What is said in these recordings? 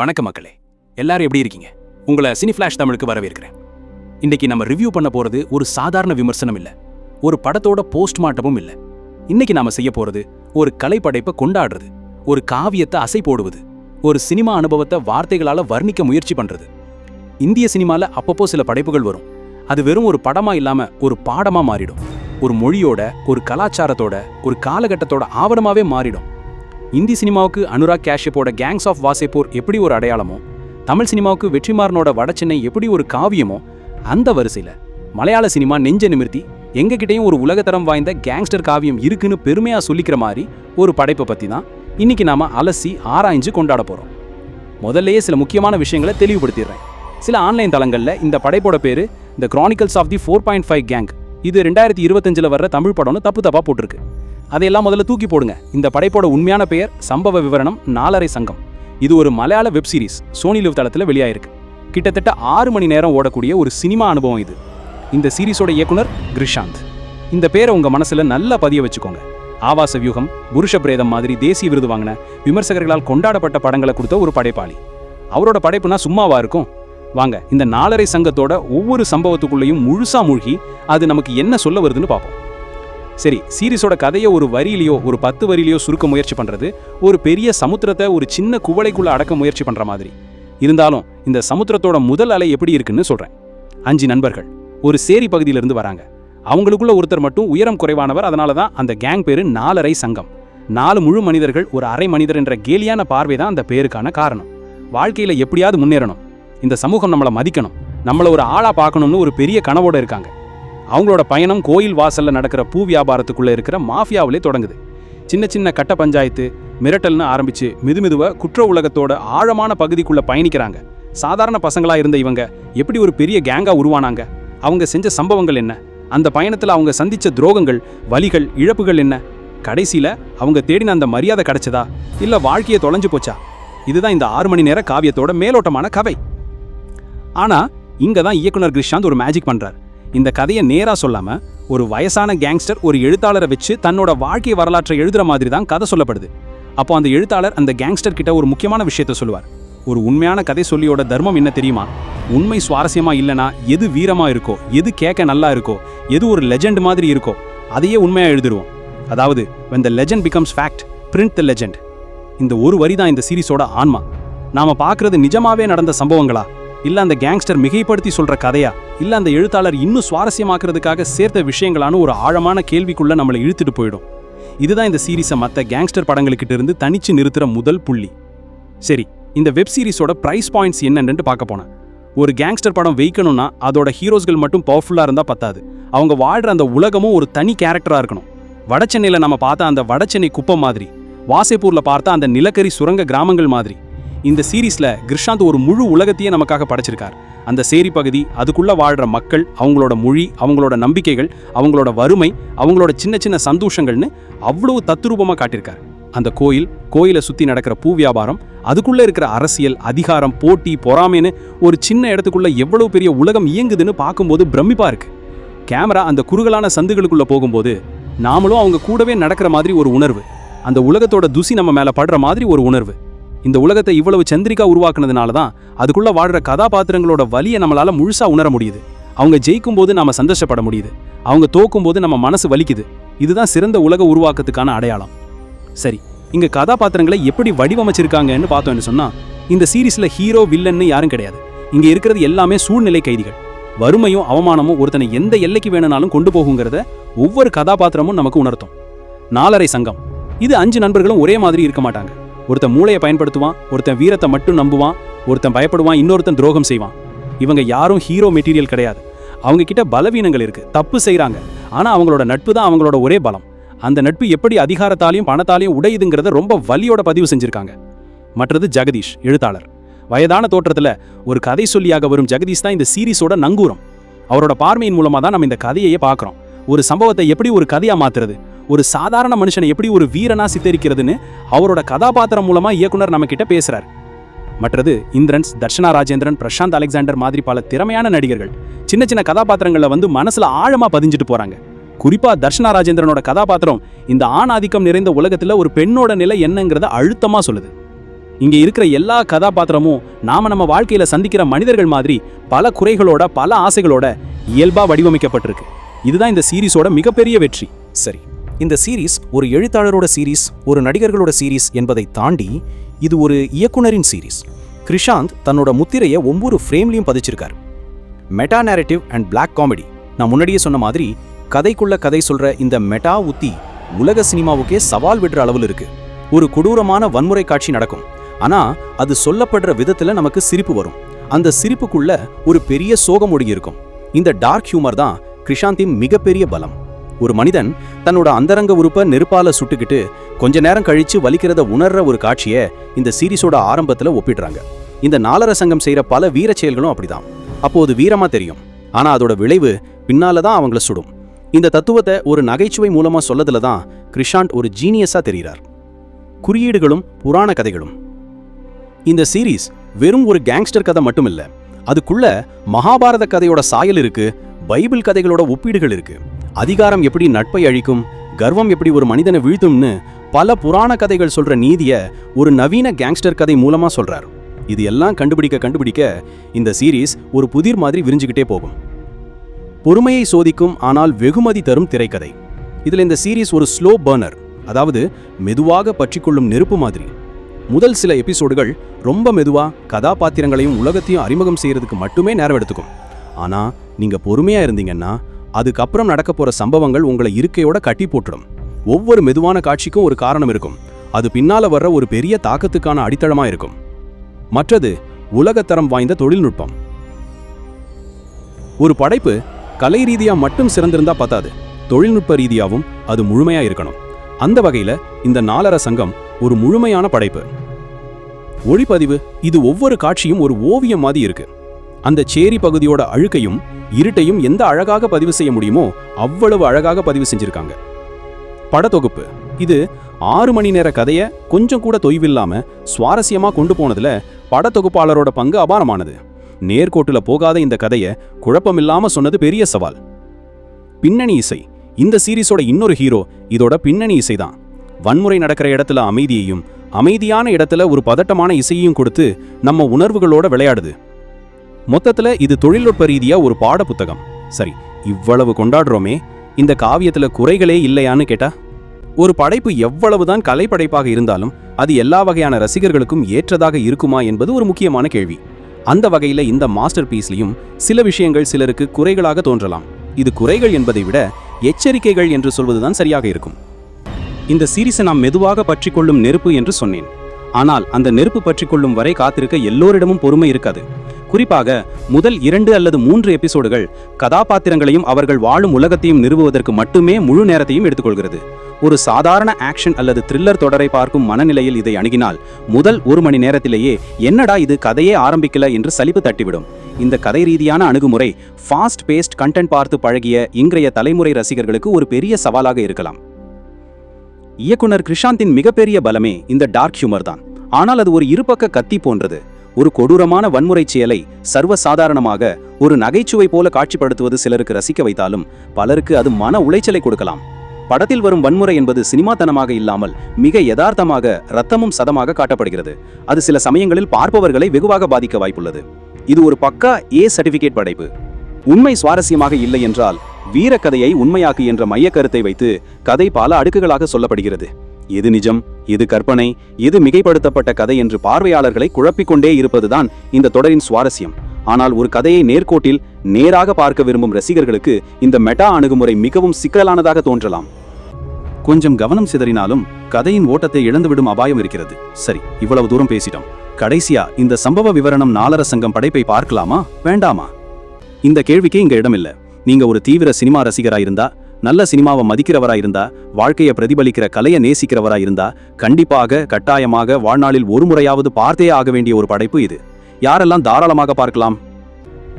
வணக்க மக்களே எல்லாரும் எப்படி இருக்கீங்க? உங்களை சினி ஃபிளாஷ் தமிழுக்கு வரவேற்கிறேன். இன்னைக்கு நம்ம ரிவ்யூ பண்ண போறது ஒரு சாதாரண விமர்சனம் இல்ல. ஒரு படத்தோட போஸ்ட்மார்ட்டமும் இல்ல. இன்னைக்கு நாம செய்ய போறது ஒரு கலைப்படைப்பை கொண்டாடுறது ஒரு காவியத்தை அசை போடுவது ஒரு சினிமா அனுபவத்தை வார்த்தைகளால வர்ணிக்க முயற்சி பண்றது. இந்திய சினிமால அப்பப்போ சில படைப்புகள் வரும். அது வெறும் ஒரு படமா இல்லாம ஒரு பாடமா மாறிடும். ஒரு மொழியோட ஒரு கலாச்சாரத்தோட ஒரு காலகட்டத்தோட ஆவணமாவே மாறிடும். இந்தி சினிமாவுக்கு அனுராக் கேஷ்யப்போட கேங்ஸ் ஆஃப் வாசேப்பூர் எப்படி ஒரு அடையாளமோ தமிழ் சினிமாவுக்கு வெற்றிமாறனோட வடச்சென்னை எப்படி ஒரு காவியமோ அந்த வரிசையில் மலையாள சினிமா நெஞ்ச நிமிர்த்தி எங்ககிட்டயும் ஒரு உலகத்தரம் வாய்ந்த கேங்ஸ்டர் காவியம் இருக்குன்னு பெருமையா சொல்லிக்கிற மாதிரி ஒரு படைப்பை பத்தி தான் இன்னைக்கு நாம அலசி ஆராய்ஞ்சு கொண்டாட போறோம். முதல்லயே சில முக்கியமான விஷயங்களை தெளிவுபடுத்திடுறேன். சில ஆன்லைன் தளங்கள்ல இந்த படைப்போட பேரு the chronicles of the four point five gang இது ரெண்டாயிரத்தி இருபத்தஞ்சில் வர்ற தமிழ் படம்னு தப்பு தப்பா போட்டிருக்கு. அதையெல்லாம் முதல்ல தூக்கி போடுங்க. இந்த படைப்போட உண்மையான பெயர் சம்பவ விவரணம் நாலரை சங்கம். இது ஒரு மலையாள வெப் சீரிஸ் சோனி லிவ் தளத்தில் வெளியாயிருக்கு. கிட்டத்தட்ட ஆறு மணி நேரம் ஓடக்கூடிய ஒரு சினிமா அனுபவம் இது. இந்த சீரிஸோட இயக்குனர் கிரிஷாந்த். இந்த பேரை உங்க மனசுல நல்லா பதிய வச்சுக்கோங்க. ஆவாச வியூகம் புருஷ பிரேதம் மாதிரி தேசிய விருது வாங்கின விமர்சகர்களால் கொண்டாடப்பட்ட படங்களை கொடுத்த ஒரு படைப்பாளி. அவரோட படைப்புனா சும்மாவா இருக்கும்? வாங்க இந்த நாலரை சங்கத்தோட ஒவ்வொரு சம்பவத்துக்குள்ளேயும் முழுசா மூழ்கி அது நமக்கு என்ன சொல்ல வருதுன்னு பார்ப்போம். சரி சீரிஸோட கதையை ஒரு வரியிலையோ ஒரு பத்து வரியிலையோ சுருக்க முயற்சி பண்றது ஒரு பெரிய சமுத்திரத்தை ஒரு சின்ன குவளைக்குள்ள அடக்க முயற்சி பண்ற மாதிரி. இருந்தாலும் இந்த சமுத்திரத்தோட முதல் அலை எப்படி இருக்குன்னு சொல்றேன். அஞ்சு நண்பர்கள் ஒரு சேரி பகுதியிலிருந்து வராங்க. அவங்களுக்குள்ள ஒருத்தர் மட்டும் உயரம் குறைவானவர் அதனால தான் அந்த கேங் பேரு நாலரை சங்கம். நாலு முழு மனிதர்கள் ஒரு அரை மனிதர் என்ற கேலியான பார்வை தான் அந்த பேருக்கான காரணம். வாழ்க்கையில எப்படியாவது முன்னேறணும். இந்த சமூகம் நம்மளை மதிக்கணும். நம்மள ஒரு ஆளா பார்க்கணும்னு ஒரு பெரிய கனவோட இருக்காங்க. அவங்களோட பயணம் கோயில் வாசலில் நடக்கிற பூ வியாபாரத்துக்குள்ளே இருக்கிற மாஃபியாவிலே தொடங்குது. சின்ன சின்ன கட்ட பஞ்சாயத்து மிரட்டல்னு ஆரம்பிச்சு மிதுமிதுவை குற்ற உலகத்தோட ஆழமான பகுதிக்குள்ளே பயணிக்கிறாங்க. சாதாரண பசங்களாக இருந்த இவங்க எப்படி ஒரு பெரிய கேங்காக உருவானாங்க? அவங்க செஞ்ச சம்பவங்கள் என்ன? அந்த பயணத்தில் அவங்க சந்திச்ச துரோகங்கள் வலிகள் இழப்புகள் என்ன? கடைசியில அவங்க தேடின அந்த மரியாதை கிடைச்சதா? இல்லை வாழ்க்கையை தொலைஞ்சு போச்சா? இதுதான் இந்த ஆறு மணி நேர காவியத்தோட மேலோட்டமான கவை ஆனால் இங்கே தான் இயக்குனர் கிருஷாந்த் ஒரு மேஜிக் பண்றார். இந்த கதையை நேரா சொல்லாம ஒரு வயசான கேங்ஸ்டர் ஒரு எழுத்தாளரை வச்சு தன்னோட வாழ்க்கை வரலாற்றை எழுதுற மாதிரி தான் கதை சொல்லப்படுது. அப்போ அந்த எழுத்தாளர் அந்த கேங்ஸ்டர் கிட்ட ஒரு முக்கியமான விஷயத்த சொல்லுவார். ஒரு உண்மையான கதை சொல்லியோட தர்மம் என்ன தெரியுமா? உண்மை சுவாரஸ்யமா இல்லனா எது வீரமா இருக்கோ எது கேட்க நல்லா இருக்கோ எது ஒரு லெஜெண்ட் மாதிரி இருக்கோ அதையே உண்மையா எழுதிடுவோம் அதாவது when the legend becomes fact print the legend இந்த ஒரு வரி தான் இந்த சீரிஸோட ஆன்மா. நாம பார்க்குறது நிஜமாவே நடந்த சம்பவங்களா? இல்ல அந்த கேங்ஸ்டர் மிகைப்படுத்தி சொல்ற கதையா? இல்ல அந்த எழுத்தாளர் இன்னும் சுவாரஸ்யமாக்குறதுக்காக சேர்த்த விஷயங்களான ஒரு ஆழமான கேள்விக்குள்ள நம்மளை இழுத்துட்டு போயிடும். இதுதான் இந்த சீரீஸை மற்ற கேங்ஸ்டர் படங்கள்கிட்ட இருந்து தனிச்சு நிறுத்துற முதல் புள்ளி. சரி இந்த வெப் சீரிஸோட பிரைஸ் பாயிண்ட்ஸ் என்னென்னு பார்க்க போனேன். ஒரு கேங்ஸ்டர் படம் வைக்கணும்னா அதோட ஹீரோஸ்கள் மட்டும் பவர்ஃபுல்லா இருந்தா பத்தாது. அவங்க வாழ்ற அந்த உலகமும் ஒரு தனி கேரக்டரா இருக்கணும். வடசென்னையில நம்ம பார்த்த அந்த வடசென்னை குப்பம் மாதிரி வாசேப்பூர்ல பார்த்தா அந்த நிலக்கரி சுரங்க கிராமங்கள் மாதிரி. இந்த சீரீஸில் கிருஷாந்த் ஒரு முழு உலகத்தையே நமக்காக படைச்சிருக்கார். அந்த சேரி பகுதி அதுக்குள்ள வாழ்ற மக்கள் அவங்களோட மொழி அவங்களோட நம்பிக்கைகள் அவங்களோட வறுமை அவங்களோட சின்ன சின்ன சந்தோஷங்கள்னு அவ்வளவு தத்துரூபமாக காட்டியிருக்கார். அந்த கோயில் கோயிலை சுத்தி நடக்கிற பூ வியாபாரம் அதுக்குள்ள இருக்கிற அரசியல் அதிகாரம் போட்டி பொறாமைன்னு ஒரு சின்ன இடத்துக்குள்ள எவ்வளவு பெரிய உலகம் இயங்குதுன்னு பார்க்கும்போது பிரமிப்பாக இருக்கு. கேமரா அந்த குறுகலான சந்துகளுக்குள்ள போகும்போது நாமளும் அவங்க கூடவே நடக்கிற மாதிரி ஒரு உணர்வு. அந்த உலகத்தோட துசி நம்ம மேல படுற மாதிரி ஒரு உணர்வு. இந்த உலகத்தை இவ்வளவு சந்திரிகா உருவாக்குனதுனால தான் அதுக்குள்ள வாழ்ற கதாபாத்திரங்களோட வலியை நம்மளால முழுசா உணர முடியுது. அவங்க ஜெயிக்கும் போது நாம சந்தோஷப்பட முடியுது. அவங்க தோக்கும் போது நம்ம மனசு வலிக்குது. இதுதான் சிறந்த உலக உருவாக்கத்துக்கான அடையாளம். சரி இங்க கதாபாத்திரங்களை எப்படி வடிவமைச்சிருக்காங்கன்னு பார்த்தோம்னு சொன்னா இந்த சீரிஸ்ல ஹீரோ வில்லன்னு யாரும் கிடையாது. இங்க இருக்கிறது எல்லாமே சூழ்நிலை கைதிகள். வறுமையும் அவமானமும் ஒருத்தனை எந்த எல்லைக்கு வேணும்னாலும் கொண்டு போகுங்கிறத ஒவ்வொரு கதாபாத்திரமும் நமக்கு உணர்த்தும். நாலரை சங்கம். இது அஞ்சு நண்பர்களும் ஒரே மாதிரி இருக்க மாட்டாங்க. ஒருத்தன் மூளையை பயன்படுத்துவான் ஒருத்தன் வீரத்தை மட்டும் நம்புவான் ஒருத்தன் பயப்படுவான் இன்னொருத்தன் துரோகம் செய்வான். இவங்க யாரும் ஹீரோ மெட்டீரியல் கிடையாது. அவங்க கிட்ட பலவீனங்கள் இருக்கு தப்பு செய்கிறாங்க ஆனால் அவங்களோட நட்பு தான் அவங்களோட ஒரே பலம். அந்த நட்பு எப்படி அதிகாரத்தாலையும் பணத்தாலையும் உடையுதுங்கிறத ரொம்ப வலியோட பதிவு செஞ்சுருக்காங்க. மற்றது ஜெகதீஷ் எழுத்தாளர். வயதான தோற்றத்துல ஒரு கதை சொல்லியாக வரும் ஜெகதீஷ் தான் இந்த சீரிஸோட நங்கூரம். அவரோட பார்வையின் மூலமா தான் நம்ம இந்த கதையையே பார்க்குறோம். ஒரு சம்பவத்தை எப்படி ஒரு கதையாக மாத்துறது? ஒரு சாதாரண மனுஷனை எப்படி ஒரு வீரனா சித்தரிக்கிறதுன்னு அவரோட கதாபாத்திரம் மூலமா இயக்குனர் நம்ம கிட்ட பேசுறார். மற்றது இந்திரன்ஸ் தர்ஷனா ராஜேந்திரன் பிரசாந்த் அலெக்சாண்டர் மாதிரி பல திறமையான நடிகர்கள் சின்ன சின்ன கதாபாத்திரங்களில் வந்து மனசுல ஆழமா பதிஞ்சிட்டு போறாங்க. குறிப்பா தர்ஷனா ராஜேந்திரனோட கதாபாத்திரம் இந்த ஆண் ஆதிக்கம் நிறைந்த உலகத்துல ஒரு பெண்ணோட நிலை என்னங்கிறத அழுத்தமா சொல்லுது. இங்க இருக்கிற எல்லா கதாபாத்திரமும் நாம நம்ம வாழ்க்கையில சந்திக்கிற மனிதர்கள் மாதிரி பல குறைகளோட பல ஆசைகளோட இயல்பா வடிவமைக்கப்பட்டிருக்கு. இதுதான் இந்த சீரிஸோட மிகப்பெரிய வெற்றி. சரி. இந்த சீரிஸ் ஒரு எழுத்தாளரோட சீரிஸ் ஒரு நடிகர்களோட சீரிஸ் என்பதை தாண்டி இது ஒரு இயக்குனரின் சீரீஸ் கிருஷாந்த் தன்னோட முத்திரையை ஒவ்வொரு ஃப்ரேம்லையும் பதிச்சிருக்கார். Meta narrative and black comedy நான் முன்னாடியே சொன்ன மாதிரி கதைக்குள்ள கதை சொல்ற இந்த மெட்டா உத்தி உலக சினிமாவுக்கே சவால் விடுற அளவில் இருக்கு. ஒரு கொடூரமான வன்முறை காட்சி நடக்கும். ஆனா அது சொல்லப்படுற விதத்துல நமக்கு சிரிப்பு வரும். அந்த சிரிப்புக்குள்ள ஒரு பெரிய சோகம் ஒடுங்கி இருக்கும். இந்த டார்க் ஹியூமர் தான் கிருஷாந்தின் மிகப்பெரிய பலம். ஒரு மனிதன் தன்னோட அந்தரங்க உறுப்பை நெருப்பால சுட்டுக்கிட்டு கொஞ்ச நேரம் கழிச்சு வலிக்கிறத உணர்ற ஒரு காட்சியை இந்த சீரிஸோட ஆரம்பத்துல ஒப்பிடுறாங்க. இந்த நாலர சங்கம் செய்யற பல வீர செயல்களும் அப்படிதான். அப்போ அது வீரமா தெரியும். ஆனா அதோட விளைவு பின்னால தான் அவங்கள சுடும். இந்த தத்துவத்தை ஒரு நகைச்சுவை மூலமா சொல்லதுல தான் கிருஷாந்த் ஒரு ஜீனியஸா தெரிகிறார். குறியீடுகளும் புராண கதைகளும். இந்த சீரிஸ் வெறும் ஒரு கேங்ஸ்டர் கதை மட்டும் இல்ல அதுக்குள்ள மகாபாரத கதையோட சாயல் இருக்கு பைபிள் கதைகளோட ஒப்பீடுகள் இருக்கு. அதிகாரம் எப்படி நட்பை அழிக்கும் கர்வம் எப்படி ஒரு மனிதனை வீழ்த்தும்னு பல புராண கதைகள் சொல்ற நீதிய ஒரு நவீன கேங்ஸ்டர் கதை மூலமா சொல்றார். இது எல்லாம் கண்டுபிடிக்க கண்டுபிடிக்க இந்த சீரிஸ் ஒரு புதிர் மாதிரி விரிஞ்சுக்கிட்டே போகும். பொறுமையை சோதிக்கும் ஆனால் வெகுமதி தரும் திரைக்கதை. இதில் இந்த சீரிஸ் ஒரு ஸ்லோ பர்னர் அதாவது மெதுவாக பற்றிக்கொள்ளும் நெருப்பு மாதிரி. முதல் சில எபிசோடுகள் ரொம்ப மெதுவா கதாபாத்திரங்களையும் உலகத்தையும் அறிமுகம் செய்யறதுக்கு மட்டுமே நேரம் எடுத்துக்கும். ஆனா நீங்க பொறுமையா இருந்தீங்கன்னா அதுக்கப்புறம் நடக்க போற சம்பவங்கள் உங்களை இருக்கையோட கட்டி போட்டுடும். ஒவ்வொரு மெதுவான காட்சிக்கும் ஒரு காரணம் இருக்கும். அது பின்னால வர்ற ஒரு பெரிய தாக்கத்துக்கான அடித்தளமா இருக்கும். மற்றது உலகத்தரம் வாய்ந்த தொழில்நுட்பம். ஒரு படைப்பு கலை ரீதியா மட்டும் சிறந்திருந்தா பத்தாது. தொழில்நுட்ப ரீதியாவும் அது முழுமையா இருக்கணும். அந்த வகையில இந்த நாலர சங்கம் ஒரு முழுமையான படைப்பு. ஒளிப்பதிவு இது ஒவ்வொரு காட்சியும் ஒரு ஓவியம் மாதிரி இருக்கு. அந்த சேரி பகுதியோட அழுக்கையும் இருட்டையும் எந்த அழகாக பதிவு செய்ய முடியுமோ அவ்வளவு அழகாக பதிவு செஞ்சிருக்காங்க. படத்தொகுப்பு. இது ஆறு மணி நேர கதையை கொஞ்சம் கூட தொய்வில்லாம சுவாரஸ்யமா கொண்டு போனதுல படத்தொகுப்பாளரோட பங்கு அபாரமானது. நேர்கோட்டுல போகாத இந்த கதையை குழப்பமில்லாம சொன்னது பெரிய சவால். பின்னணி இசை. இந்த சீரிஸோட இன்னொரு ஹீரோ இதோட பின்னணி இசை தான் வன்முறை நடக்கிற இடத்துல அமைதியையும் அமைதியான இடத்துல ஒரு பதட்டமான இசையையும் கொடுத்து நம்ம உணர்வுகளோட விளையாடுது. மொத்தத்துல இது தொழில்நுட்ப ரீதியா ஒரு பாட புத்தகம் சரி இவ்வளவு கொண்டாடுறோமே இந்த காவியத்துல குறைகளே இல்லையான்னு கேட்டா? ஒரு படைப்பு எவ்வளவுதான் கலைப்படைப்பாக இருந்தாலும் அது எல்லா வகையான ரசிகர்களுக்கும் ஏற்றதாக இருக்குமா என்பது ஒரு முக்கியமான கேள்வி. அந்த வகையில இந்த மாஸ்டர் பீஸ்லயும் சில விஷயங்கள் சிலருக்கு குறைகளாக தோன்றலாம். இது குறைகள் என்பதை விட எச்சரிக்கைகள் என்று சொல்வதுதான் சரியாக இருக்கும். இந்த சீரிஸை நாம் மெதுவாக பற்றிக்கொள்ளும் நெருப்பு என்று சொன்னேன். ஆனால் அந்த நெருப்பு பற்றிக்கொள்ளும் வரை காத்திருக்க எல்லோரிடமும் பொறுமை இருக்காது. குறிப்பாக முதல் இரண்டு அல்லது மூன்று எபிசோடுகள் கதாபாத்திரங்களையும் அவர்கள் வாழும் உலகத்தையும் நிறுவுவதற்கு மட்டுமே முழு நேரத்தையும் எடுத்துக்கொள்கிறது. ஒரு சாதாரண ஆக்ஷன் அல்லது த்ரில்லர் தொடரை பார்க்கும் மனநிலையில் இதை அணுகினால் முதல் ஒரு மணி நேரத்திலேயே என்னடா இது கதையே ஆரம்பிக்கல என்று சலிப்பு தட்டிவிடும். இந்த கதை ரீதியான அணுகுமுறை ஃபாஸ்ட் பேஸ்ட் கண்டென்ட் பார்த்து பழகிய இன்றைய தலைமுறை ரசிகர்களுக்கு ஒரு பெரிய சவாலாக இருக்கலாம். இயக்குனர் கிருஷாந்தின் மிகப்பெரிய பலமே இந்த டார்க் ஹியூமர் தான். ஆனால் அது ஒரு இருபக்க கத்தி போன்றது. ஒரு கொடூரமான வன்முறை செயலை சர்வசாதாரணமாக ஒரு நகைச்சுவை போல காட்சிப்படுத்துவது சிலருக்கு ரசிக்க வைத்தாலும் பலருக்கு அது மன உளைச்சலை கொடுக்கலாம். படத்தில் வரும் வன்முறை என்பது சினிமாத்தனமாக இல்லாமல் மிக யதார்த்தமாக ரத்தமும் சதமாக காட்டப்படுகிறது. அது சில சமயங்களில் பார்ப்பவர்களை வெகுவாக பாதிக்க வாய்ப்புள்ளது. இது ஒரு பக்கா ஏ சர்டிபிகேட் படைப்பு. உண்மை சுவாரஸ்யமாக இல்லை என்றால் வீரக்கதையை உண்மையாக்கு என்ற மையக் கருத்தை வைத்து கதை பல அடுக்குகளாக சொல்லப்படுகிறது. எது நிஜம் எது கற்பனை எது மிகைப்படுத்தப்பட்ட கதை என்று பார்வையாளர்களை குழப்பிக்கொண்டே இருப்பதுதான் இந்த தொடரின் சுவாரஸ்யம். ஆனால் ஒரு கதையை நேர்கோட்டில் நேராக பார்க்க விரும்பும் ரசிகர்களுக்கு இந்த மெட்டா அணுகுமுறை மிகவும் சிக்கலானதாக தோன்றலாம். கொஞ்சம் கவனம் சிதறினாலும் கதையின் ஓட்டத்தை இழந்துவிடும் அபாயம் இருக்கிறது. சரி இவ்வளவு தூரம் பேசிட்டோம். கடைசியா இந்த சம்பவ விவரணம் நாலர சங்கம் படைப்பை பார்க்கலாமா வேண்டாமா? இந்த கேள்விக்கு இங்க இடமில்ல. நீங்க ஒரு தீவிர சினிமா ரசிகரா இருந்தா நல்ல சினிமாவை மதிக்கிறவரா இருந்தா வாழ்க்கையை பிரதிபலிக்கிற கலையை நேசிக்கிறவரா இருந்தா கண்டிப்பாக கட்டாயமாக வாழ்நாளில் ஒரு முறையாவது பார்த்தே ஆக வேண்டிய ஒரு படைப்பு இது. யாரெல்லாம் தாராளமாக பார்க்கலாம்?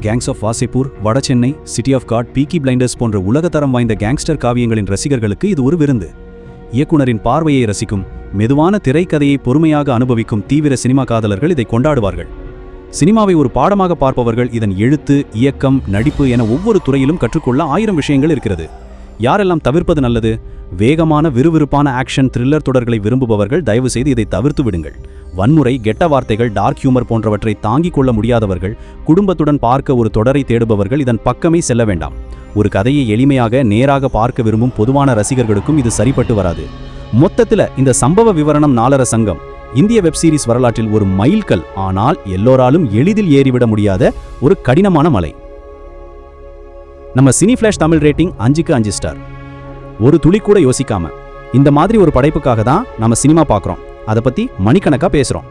Gangs of Wasseypur Vada Chennai city of God peaky blinders போன்ற உலகத்தரம் வாய்ந்த கேங்ஸ்டர் காவியங்களின் ரசிகர்களுக்கு இது ஒரு விருந்து. இயக்குனரின் பார்வையை ரசிக்கும் மெதுவான திரைக்கதையை பொறுமையாக அனுபவிக்கும் தீவிர சினிமா காதலர்கள் இதை கொண்டாடுவார்கள். சினிமாவை ஒரு பாடமாக பார்ப்பவர்கள் இதன் எழுத்து இயக்கம் நடிப்பு என ஒவ்வொரு துறையிலும் கற்றுக்கொள்ள ஆயிரம் விஷயங்கள் இருக்கிறது. யாரெல்லாம் தவிர்ப்பது நல்லது? வேகமான விறுவிறுப்பான ஆக்ஷன் த்ரில்லர் தொடர்களை விரும்புபவர்கள் தயவு செய்து இதை தவிர்த்து விடுங்கள். வன்முறை கெட்ட வார்த்தைகள் டார்க் ஹியூமர் போன்றவற்றை தாங்கிக் கொள்ள முடியாதவர்கள் குடும்பத்துடன் பார்க்க ஒரு தொடரை தேடுபவர்கள் இதன் பக்கமே செல்ல வேண்டாம். ஒரு கதையை எளிமையாக நேராக பார்க்க விரும்பும் பொதுவான ரசிகர்களுக்கும் இது சரிப்பட்டு வராது. மொத்தத்துல இந்த சம்பவ விவரணம் நாலர சங்கம். இந்திய வெப் சீரிஸ் வரலாற்றில் ஒரு மைல்கல் ஆனால் எல்லோராலும் எளிதில் ஏறிவிட முடியாத ஒரு கடினமான மலை. நம்ம சினி ஃபிளாஷ் தமிழ் ரேட்டிங் அஞ்சுக்கு அஞ்சு ஸ்டார் ஒரு துளி கூட யோசிக்காம. இந்த மாதிரி ஒரு படைப்புக்காக தான் நம்ம சினிமா பார்க்குறோம் அதை பற்றி மணிக்கணக்காக பேசுகிறோம்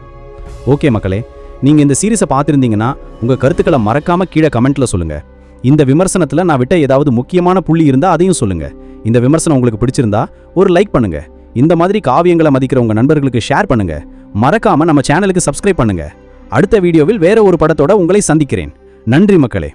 ஓகே மக்களே நீங்கள் இந்த சீரிஸை பார்த்துருந்தீங்கன்னா உங்கள் கருத்துக்களை மறக்காமல் கீழே கமெண்ட்டில் சொல்லுங்கள் இந்த விமர்சனத்தில் நான் விட்ட ஏதாவது முக்கியமான புள்ளி இருந்தால் அதையும் சொல்லுங்கள் இந்த விமர்சனம் உங்களுக்கு பிடிச்சிருந்தா ஒரு லைக் பண்ணுங்கள் இந்த மாதிரி காவியங்களை மதிக்கிற உங்கள் நண்பர்களுக்கு ஷேர் பண்ணுங்கள் மறக்காமல் நம்ம சேனலுக்கு சப்ஸ்கிரைப் பண்ணுங்கள் அடுத்த வீடியோவில் வேற ஒரு படத்தோட உங்களை சந்திக்கிறேன். நன்றி மக்களே.